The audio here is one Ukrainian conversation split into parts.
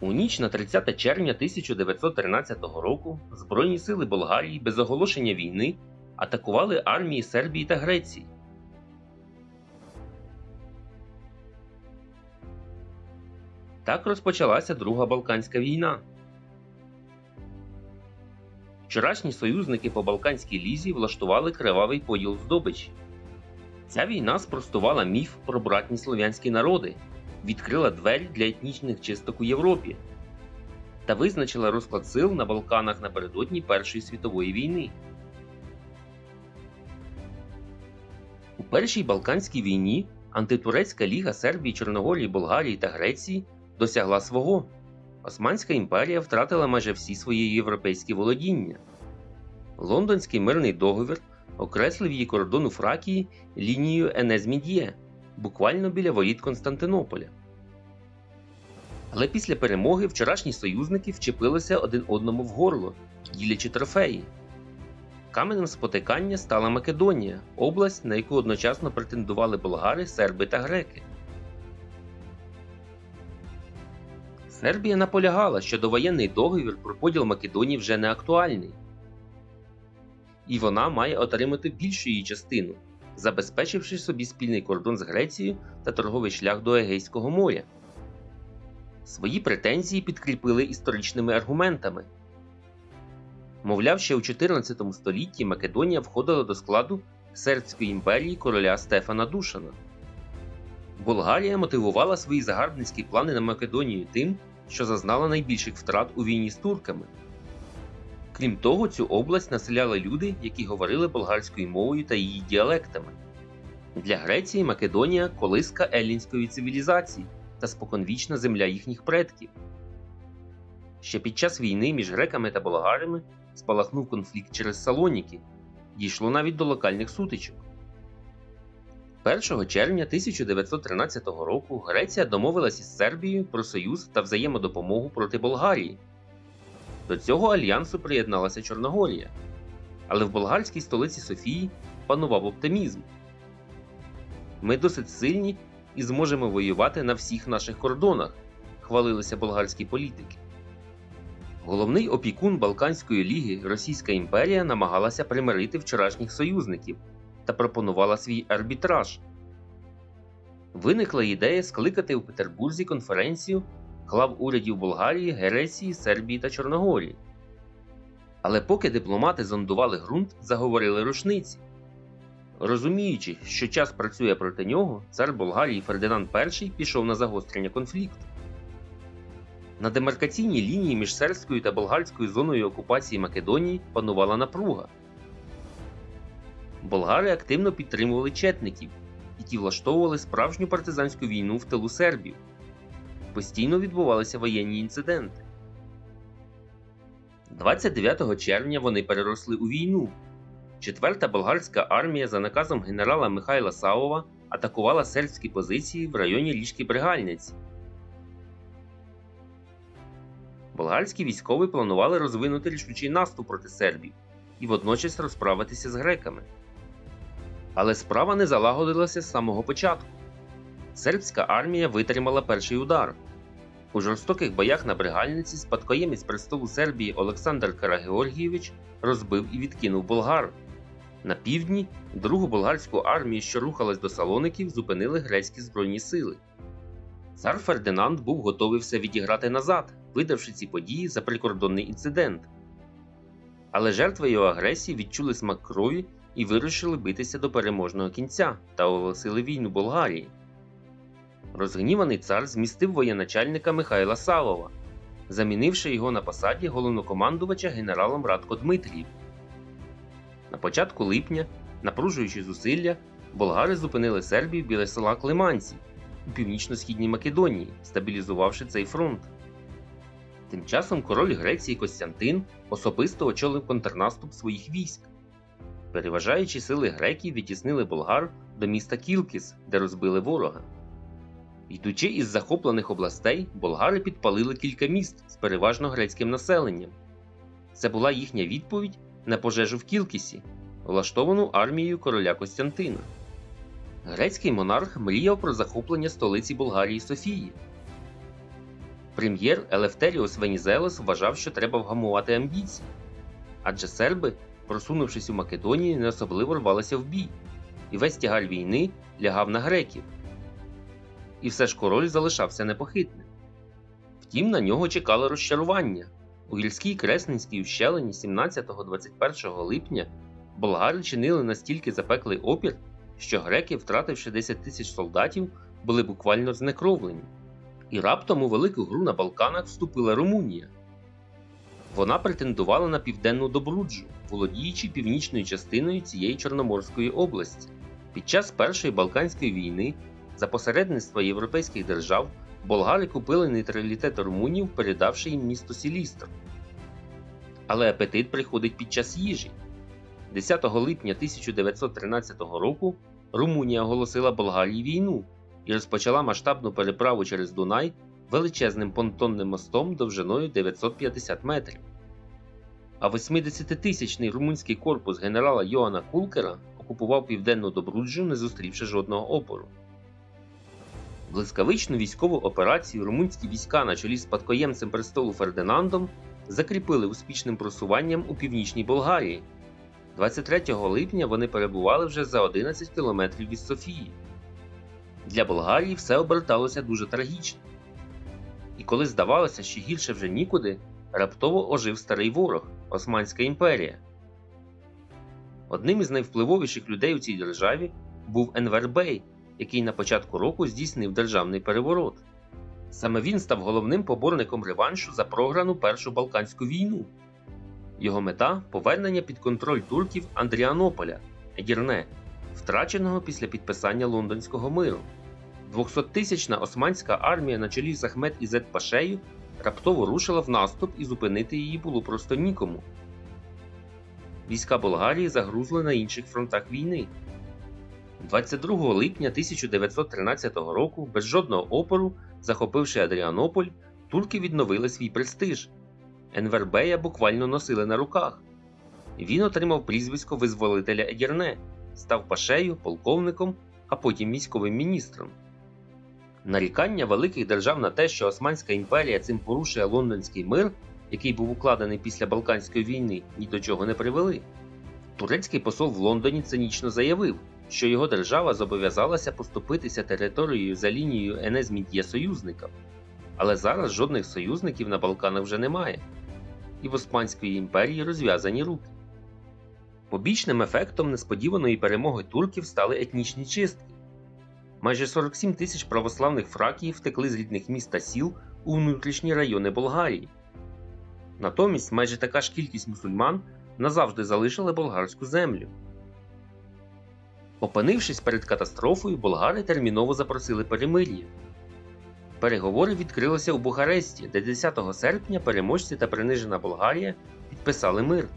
У ніч на 30 червня 1913 року Збройні сили Болгарії без оголошення війни атакували армії Сербії та Греції. Так розпочалася Друга Балканська війна. Вчорашні союзники по Балканській лізі влаштували кривавий поділ здобичі. Ця війна спростувала міф про братні слов'янські народи, відкрила двері для етнічних чисток у Європі та визначила розклад сил на Балканах напередодні Першої світової війни. У Першій Балканській війні антитурецька ліга Сербії, Чорногорії, Болгарії та Греції досягла свого. Османська імперія втратила майже всі свої європейські володіння. Лондонський мирний договір окреслив її кордон у Фракії лінією Енезмід'є, буквально біля воріт Константинополя. Але після перемоги вчорашні союзники вчепилися один одному в горло, ділячи трофеї. Каменем спотикання стала Македонія, область, на яку одночасно претендували болгари, серби та греки. Сербія наполягала, що довоєнний договір про поділ Македонії вже не актуальний, і вона має отримати більшу її частину, забезпечивши собі спільний кордон з Грецією та торговий шлях до Егейського моря. Свої претензії підкріпили історичними аргументами. Мовляв, ще у 14 столітті Македонія входила до складу Сербської імперії короля Стефана Душана. Болгарія мотивувала свої загарбницькі плани на Македонію тим, що зазнала найбільших втрат у війні з турками. Крім того, цю область населяли люди, які говорили болгарською мовою та її діалектами. Для Греції Македонія колиска еллінської цивілізації та споконвічна земля їхніх предків. Ще під час війни між греками та болгарами спалахнув конфлікт через Салоніки, дійшло навіть до локальних сутичок. 1 червня 1913 року Греція домовилась із Сербією про союз та взаємодопомогу проти Болгарії. До цього альянсу приєдналася Чорногорія. Але в болгарській столиці Софії панував оптимізм. Ми досить сильні і зможемо воювати на всіх наших кордонах, хвалилися болгарські політики. Головний опікун Балканської ліги Російська імперія намагалася примирити вчорашніх союзників та пропонувала свій арбітраж. Виникла ідея скликати у Петербурзі конференцію глав урядів Болгарії, Греції, Сербії та Чорногорії. Але поки дипломати зондували ґрунт, заговорили рушниці. Розуміючи, що час працює проти нього, цар Болгарії Фердинанд І пішов на загострення конфлікту. На демаркаційній лінії між сербською та болгарською зоною окупації Македонії панувала напруга. Болгари активно підтримували четників, які влаштовували справжню партизанську війну в тилу сербів. Постійно відбувалися воєнні інциденти. 29 червня вони переросли у війну. Четверта болгарська армія за наказом генерала Михайла Савова атакувала сербські позиції в районі річки Бригальниці. Болгарські військові планували розвинути рішучий наступ проти сербів і водночас розправитися з греками. Але справа не залагодилася з самого початку. Сербська армія витримала перший удар. У жорстоких боях на Бригальниці спадкоємець престолу Сербії Олександр Карагеоргійович розбив і відкинув болгар. На півдні другу болгарську армію, що рухалась до Салоників, зупинили грецькі збройні сили. Цар Фердинанд був готовий все відіграти назад, видавши ці події за прикордонний інцидент. Але жертви його агресії відчули смак крові і вирішили битися до переможного кінця та оголосили війну Болгарії. Розгніваний цар змістив воєначальника Михайла Савова, замінивши його на посаді головнокомандувача генералом Радко Дмитрієв. На початку липня, напружуючи зусилля, болгари зупинили Сербію біля села Климанці у північно-східній Македонії, стабілізувавши цей фронт. Тим часом король Греції Костянтин особисто очолив контрнаступ своїх військ. Переважаючі сили греків відтіснили болгар до міста Кілкіс, де розбили ворога. Йдучи із захоплених областей, болгари підпалили кілька міст з переважно грецьким населенням. Це була їхня відповідь на пожежу в Кілкісі, влаштовану армією короля Костянтина. Грецький монарх мріяв про захоплення столиці Болгарії Софії. Прем'єр Елефтеріос Венізелос вважав, що треба вгамувати амбіції, адже серби, просунувшись у Македонію, не особливо рвалися в бій, і весь тягар війни лягав на греків. І все ж король залишався непохитним. Втім, на нього чекали розчарування. У гірській Кресненській ущелині 17-21 липня болгари чинили настільки запеклий опір, що греки, втративши 10 тисяч солдатів, були буквально знекровлені. І раптом у велику гру на Балканах вступила Румунія. Вона претендувала на південну Добруджу, володіючи північною частиною цієї Чорноморської області. Під час Першої Балканської війни, за посередництва європейських держав, болгари купили нейтралітет румунів, передавши їм місто Сілістр. Але апетит приходить під час їжі. 10 липня 1913 року Румунія оголосила Болгарії війну і розпочала масштабну переправу через Дунай величезним понтонним мостом довжиною 950 метрів. А 80-тисячний румунський корпус генерала Йоанна Кулкера окупував південну Добруджу, не зустрівши жодного опору. Блискавичну військову операцію румунські війська на чолі з спадкоємцем престолу Фердинандом закріпили успішним просуванням у північній Болгарії. 23 липня вони перебували вже за 11 кілометрів від Софії. Для Болгарії все оберталося дуже трагічно. І коли здавалося, що гірше вже нікуди, раптово ожив старий ворог Османська імперія. Одним із найвпливовіших людей у цій державі був Енвер Бей, який на початку року здійснив державний переворот. Саме він став головним поборником реваншу за програну Першу Балканську війну. Його мета повернення під контроль турків Андріанополя Едірне, втраченого після підписання лондонського миру. 200-тисячна османська армія на чолі з Ахмед Ізет Пашею раптово рушила в наступ і зупинити її було просто нікому. Війська Болгарії загрузли на інших фронтах війни. 22 липня 1913 року, без жодного опору, захопивши Адріанополь, турки відновили свій престиж. Енвербея буквально носили на руках. Він отримав прізвисько визволителя Едірне, став пашею, полковником, а потім військовим міністром. Нарікання великих держав на те, що Османська імперія цим порушує лондонський мир, який був укладений після Балканської війни, ні до чого не привели. Турецький посол в Лондоні цинічно заявив, що його держава зобов'язалася поступитися територією за лінією Енезмід'є союзникам. Але зараз жодних союзників на Балканах вже немає, і в Османської імперії розв'язані руки. Побічним ефектом несподіваної перемоги турків стали етнічні чистки. Майже 47 тисяч православних фракіїв втекли з рідних міст та сіл у внутрішні райони Болгарії. Натомість майже така ж кількість мусульман назавжди залишили болгарську землю. Опинившись перед катастрофою, болгари терміново запросили перемир'я. Переговори відкрилися у Бухаресті, де 10 серпня переможці та принижена Болгарія підписали мир.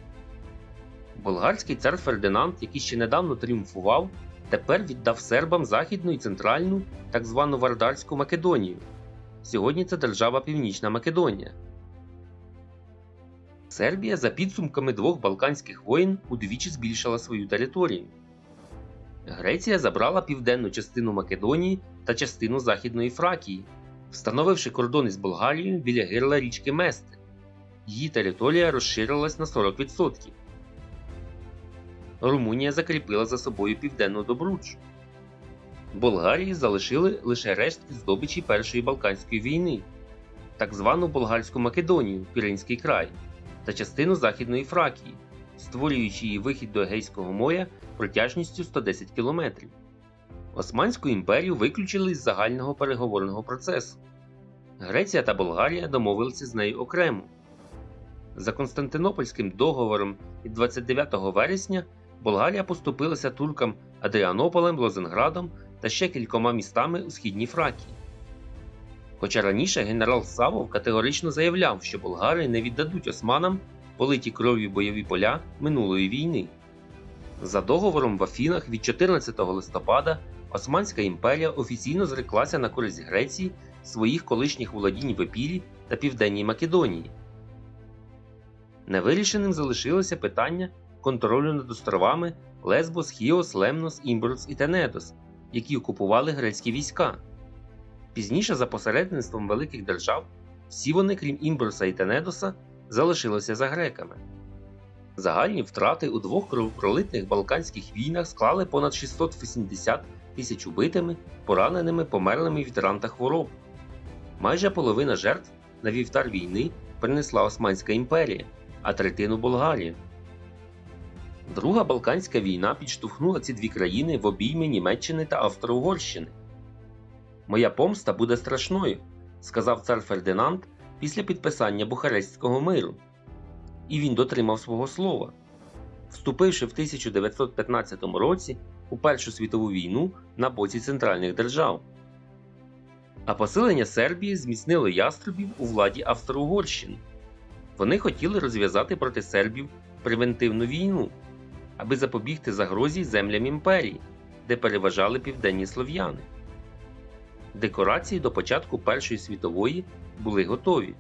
Болгарський цар Фердинанд, який ще недавно тріумфував, тепер віддав сербам Західну і Центральну, так звану Вардарську Македонію. Сьогодні це держава Північна Македонія. Сербія за підсумками двох балканських воєн удвічі збільшила свою територію. Греція забрала південну частину Македонії та частину Західної Фракії, встановивши кордони з Болгарією біля гирла річки Месте. Її територія розширилась на 40%. Румунія закріпила за собою південну Добруджу. Болгарії залишили лише рештки здобичі Першої Балканської війни, так звану Болгарську Македонію, Піринський край, та частину Західної Фракії, створюючи її вихід до Егейського моря протяжністю 110 км. Османську імперію виключили з загального переговорного процесу. Греція та Болгарія домовилися з нею окремо. За Константинопольським договором від 29 вересня Болгарія поступилася туркам Адріанополем, Лозенградом та ще кількома містами у східній Фракії. Хоча раніше генерал Савов категорично заявляв, що болгари не віддадуть османам политі кров'ю бойові поля минулої війни. За договором в Афінах від 14 листопада Османська імперія офіційно зреклася на користь Греції своїх колишніх володінь в Епірі та Південній Македонії. Невирішеним залишилося питання контролю над островами Лесбос, Хіос, Лемнос, Імбрус і Тенедос, які окупували грецькі війська. Пізніше, за посередництвом великих держав, всі вони, крім Імбруса і Тенедоса, залишилися за греками. Загальні втрати у двох кровопролитних балканських війнах склали понад 680 тисяч убитими, пораненими, померлими від ран та хвороб. Майже половина жертв на вівтар війни принесла Османська імперія, а третину Болгарія. Друга Балканська війна підштовхнула ці дві країни в обійми Німеччини та Австро-Угорщини. Моя помста буде страшною, сказав цар Фердинанд після підписання Бухарестського миру. І він дотримав свого слова, вступивши в 1915 році у Першу світову війну на боці центральних держав. А посилення Сербії зміцнило яструбів у владі Австро-Угорщини. Вони хотіли розв'язати проти сербів превентивну війну, аби запобігти загрозі землям імперії, де переважали південні слов'яни. Декорації до початку Першої світової були готові.